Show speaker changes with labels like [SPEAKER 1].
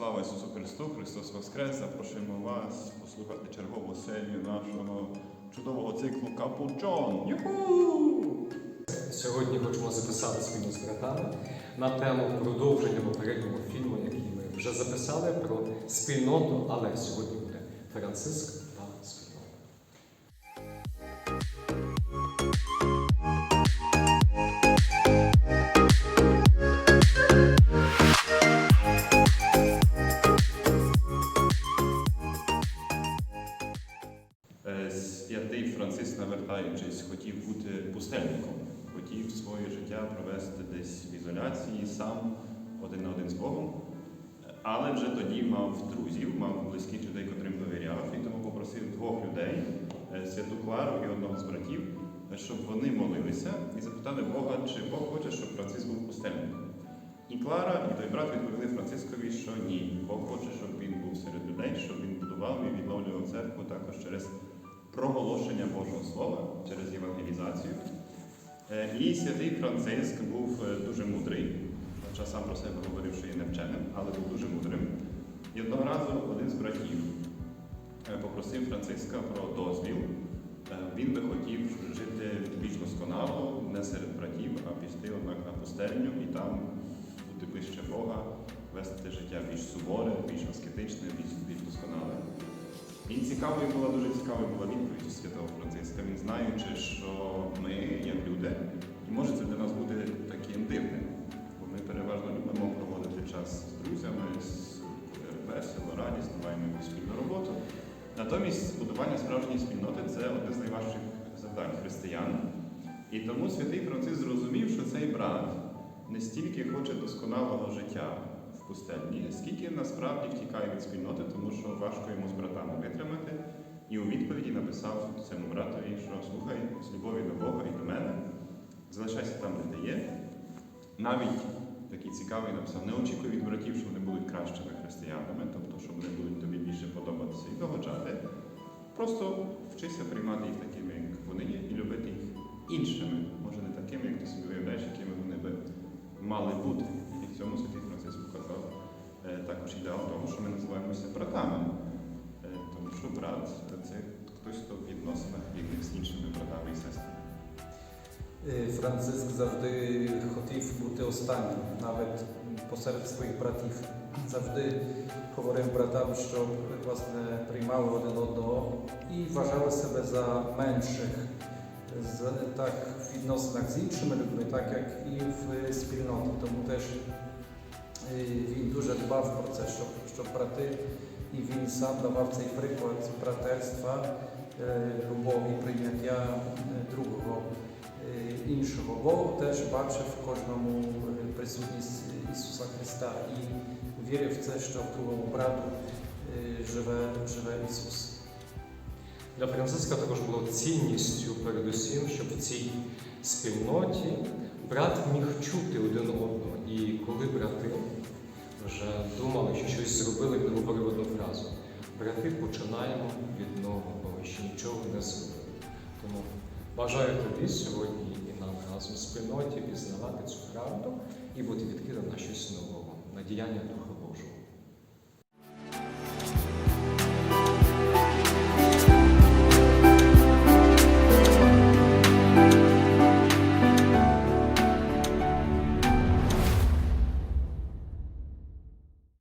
[SPEAKER 1] Слава Ісусу Христу! Христос Воскрес! Запрошуємо вас послухати чергову серію нашого чудового циклу Капучон. Юху!
[SPEAKER 2] Сьогодні хочемо записати спільно з братами на тему продовження попереднього фільму, який ми вже записали про спільноту, але сьогодні буде Франциск
[SPEAKER 1] Франциск, хотів бути пустельником, хотів своє життя провести десь в ізоляції, сам один на один з Богом. Але вже тоді мав друзів, мав близьких людей, котрим довіряв, і тому попросив двох людей, е, святу Клару і одного з братів, е, щоб вони молилися і запитали Бога, чи Бог хоче, щоб Франциск був пустельником. І Клара, і той брат відповіли Францискові, що ні. Бог хоче, щоб він був серед людей, щоб він будував і відновлював церкву також через проголошення Божого Слова, через євангелізацію. Е, І святий Франциск був е, дуже мудрий, хоча сам про себе говорив, що є невченим, але був дуже мудрим. І одного разу один з братів е, попросив Франциска про дозвіл. Він би хотів жити більш досконало, не серед братів, а піти однак на пустельню і там бути ближче Бога, вести життя більш суворе, більш аскетичне, більш, більш досконале. І цікавою була дуже цікавою була відповідь святого Франциска. Він знаючи, що ми, як люди, і може це для нас буде таким дивним, бо ми переважно любимо проводити час з друзями, з весело, радісно, маємо якусь спільну роботу. Натомість будування справжньої спільноти це одне з найважчих завдань християн. І тому святий Франциск зрозумів, що цей брат не стільки хоче досконалого життя пустельні, скільки насправді втікає від спільноти, тому що важко йому з братами витримати. І у відповіді написав цьому братові, що слухай з любові до Бога і до мене, залишайся там, де ти є. Навіть такий цікавий написав, не очікуй від братів, що вони будуть кращими християнами, тобто, що вони будуть тобі більше подобатися і догоджати. Просто вчися приймати їх такими, як вони є, і любити їх іншими, може не такими, як ти собі уявляєш, якими вони би мали бути. Е, також ідеал того, що ми називаємося братами. Е, Тому що брат це хтось, хто в відносинах рівних з іншими братами і сестрами.
[SPEAKER 3] Е, Франциск завжди хотів бути останнім, навіть посеред своїх братів. Завжди говорив братам, щоб власне приймали один одного і вважали себе за менших з, так в відносинах з іншими людьми, так як він дуже дбав про це, щоб, щоб брати, і він сам давав цей приклад братерства, е, любові, прийняття е, другого е, іншого. Бог теж бачив в кожному присутність Ісуса Христа і вірив в це, що в другому брату живе, живе Ісус.
[SPEAKER 2] Для Франциска також було цінністю передусім, щоб в цій спільноті брат міг чути один одного. І коли брати вже думали, що щось зробили, він говорив одну фразу. Брати, починаємо від нового, бо ще нічого не зробили. Тому бажаю тобі сьогодні і нам разом в спільноті пізнавати цю правду і бути відкритим на щось нового, на діяння Духа